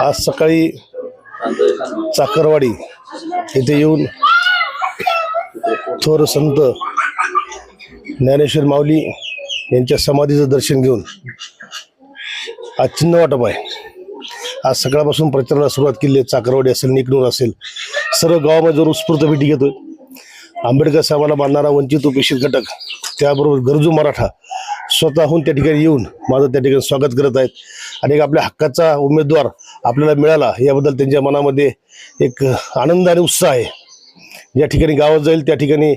आज सकाळी चाकरवाडी येथे येऊन थोर संत ज्ञानेश्वर माऊली यांच्या समाधीचं दर्शन घेऊन आज चिन्ह वाटप आहे. आज सकाळपासून प्रचाराला सुरुवात केली आहे. चाकरवाडी असेल निकडून असेल सर्व गावामध्ये जर उत्स्फूर्त भेटी घेतोय. आंबेडकर साहेबाला मानणारा वंचित उपेक्षित घटक त्याबरोबर गरजू मराठा स्वतःहून त्या ठिकाणी येऊन माझं त्या ठिकाणी स्वागत करत आहेत. आणि एक आपल्या हक्काचा उमेदवार आपल्याला मिळाला याबद्दल त्यांच्या मनामध्ये एक आनंद आणि उत्साह आहे. ज्या ठिकाणी गावात जाईल त्या ठिकाणी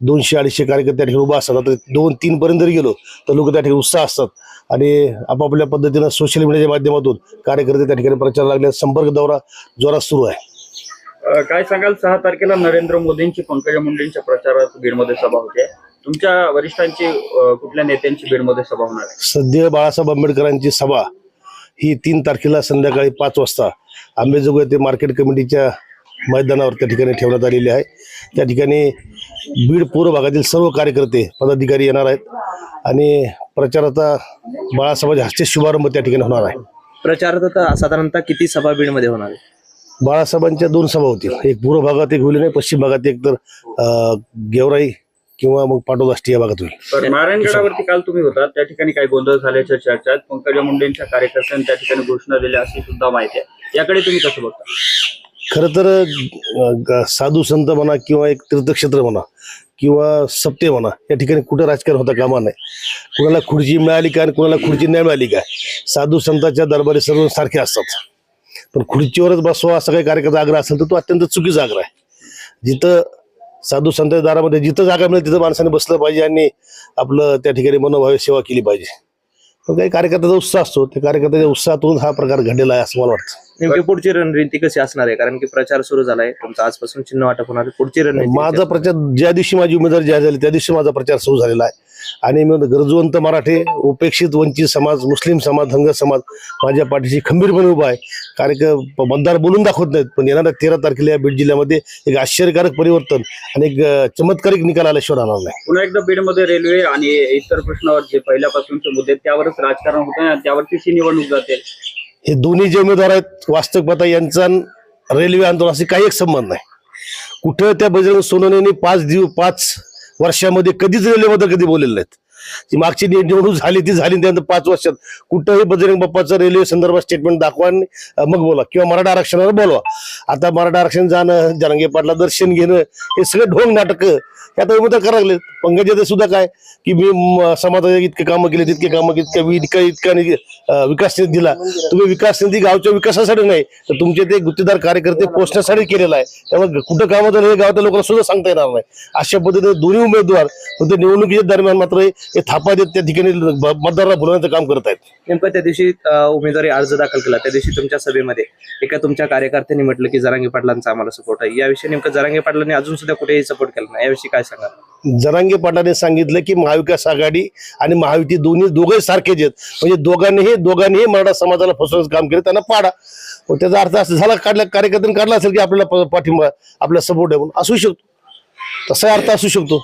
दोनशे अडीचशे कार्यकर्ते त्या ठिकाणी उभा असतात. आता दोन तीनपर्यंत जरी गेलो तर लोक त्या ठिकाणी उत्साह असतात. आणि आपापल्या पद्धतीनं सोशल मीडियाच्या माध्यमातून कार्यकर्ते त्या ठिकाणी प्रचार लागले संपर्क दौरा जोरात सुरू आहे. काय सांगाल? सहा तारखेला नरेंद्र मोदींची पंकजा मुंडेंच्या प्रचारात बीडमध्ये सभा होते. तुमच्या वरिष्ठांची कुठल्या नेत्यांची बीडमध्ये सभा होणार आहे? सध्या बाळासाहेब आंबेडकरांची सभा ही तीन तारखेला संध्याकाळी पाच वाजता आंबेजोगाई ते मार्केट कमिटीच्या मैदानावर त्या ठिकाणी ठेवण्यात आलेली आहे. त्या ठिकाणी बीड पूर्व भागातील सर्व कार्यकर्ते पदाधिकारी येणार आहेत आणि प्रचाराचा बाळासाहेबांच्या हस्ते शुभारंभ त्या ठिकाणी होणार आहे. प्रचारात आता साधारणतः किती सभा बीडमध्ये होणार आहे? बाळासाहेबांच्या दोन सभा होतील. एक पूर्व भागात एक होईल नाही पश्चिम भागात एक तर गेवराई किंवा मग पाटोदाष्टी या भागात होईल. तर नारायणगडावरती काल तुम्ही होता त्या ठिकाणी काही गोंधळ झाल्याच्या चर्चा आहेत पंकजा मुंडेंच्या कार्यकर्त्यांनी त्या ठिकाणी घोषणा दिल्या अशी सुद्धा माहिती आहे. याकडे तुम्ही कसं बघता? खरं तर साधू संत म्हणा किंवा एक तीर्थक्षेत्र म्हणा किंवा सप्ते म्हणा या ठिकाणी कुठं राजकारण होता कामा नाही कुणाला खुर्ची मिळाली का आणि कुणाला खुर्ची नाही मिळाली का? साधू संतांच्या दरबारी सर्व सारखे असतात. पण खुर्चीवरच बसवा असा काही कार्यक्रमाचा आग्रह असेल तर तो अत्यंत चुकीचा आग्रह आहे. जिथं साधू संतांच्या दारामध्ये जिथं जागा मिळेल तिथं माणसाने बसलं पाहिजे आणि आपलं त्या ठिकाणी मनोभावे सेवा केली पाहिजे. पण काही कार्यकर्त्याचा उत्साह असतो. त्या कार्यकर्त्याच्या उत्साहातून हा प्रकार घडलेला आहे असं मला वाटतं. नेमकी पुढची रणनीती कशी असणार आहे? कारण की प्रचार सुरू झालाय. तुमचा आजपासून चिन्ह वाटप होणार आहे. पुढची रणनीती माझा प्रचार ज्या दिवशी माझी उमेदवारी जाहीर झाली त्या दिवशी माझा प्रचार सुरू झालेला आहे. आणि मी गरजवंत मराठे उपेक्षित वंचित समाज मुस्लिम समाज धंग समाज माझ्या पाठीशी खंबीरपणे उभा आहे. कार्यक्रम मतदार बोलून दाखवत नाहीत पण येणाऱ्या तेरा तारखेला या बीड जिल्ह्यामध्ये एक आश्चर्यकारक परिवर्तन आणि एक चमत्कारिक निकाल आल्याशिवाय राहणार नाही. पुन्हा एकदा बीडमध्ये रेल्वे आणि इतर प्रश्नावर जे पहिल्यापासूनचे मुद्दे त्यावरच राजकारण होतं त्यावरतीच ही निवडणूक जाते. हे दोन्ही जे उमेदवार आहेत वास्तव पाहता यांचा रेल्वे आंदोलनाशी काही एक संबंध नाही. कुठं त्या बजरंग सोनवणेंनी पाच दिव पाच वर्षामध्ये कधीच रेल्वेबद्दल कधी बोललेलं नाहीत. ती मागची निवडणूक झाली ती झाली त्यानंतर पाच वर्षात. कुठंही बजरंग बाप्पाचं रेल्वे संदर्भात स्टेटमेंट दाखवा आणि मग बोला. किंवा मराठा आरक्षणावर बोलवा. आता मराठा आरक्षण जाणं जरांगे पाटला दर्शन घेणं हे सगळे ढोंग नाटक. हे आता उमेदवार करायला लागले पंकजाचे सुद्धा काय? की मी समाजाचे इतके कामं केले तितके कामं केली इतक्या इतका इतका विकास निधी दिला. तुम्ही विकास निधी गावच्या विकासासाठी नाही तर तुमचे ते गुत्तेदार कार्यकर्ते पोचण्यासाठी केलेला आहे. त्यामुळे कुठं कामं झालं हे गावाच्या लोकांना सुद्धा सांगता येणार नाही. अशा पद्धतीने दोन्ही उमेदवार फक्त निवडणुकीच्या दरम्यान मात्र हे थापा देत त्या ठिकाणी मतदारांना भुलवण्याचं काम करत आहेत. नेमकं त्या दिवशी उमेदवारी अर्ज दाखल केला. त्या दिवशी तुमच्या सभेमध्ये एका तुमच्या कार्यकर्त्यांनी म्हटलं की जरांगे पाटलांचा आम्हाला सपोर्ट आहे. याविषयी नेमकं जरांगे पाटलांनी अजून सुद्धा कुठेही सपोर्ट केला नाही. याविषयी काय सांगा जरांगे पाटलाने सांगितलं की महाविकास आघाडी आणि महायुती दोन्ही दोघे सारखेच आहेत. म्हणजे दोघांनीही दोघांनीही मराठा समाजाला फसवण्याचं काम केलं त्यांना पाडा. मग त्याचा अर्थ असं झाला काढला कार्यकर्त्यांनी काढला असेल की आपल्याला पाठिंबा आपला सपोर्ट आहे म्हणून. असू शकतो. तसा अर्थ असू शकतो.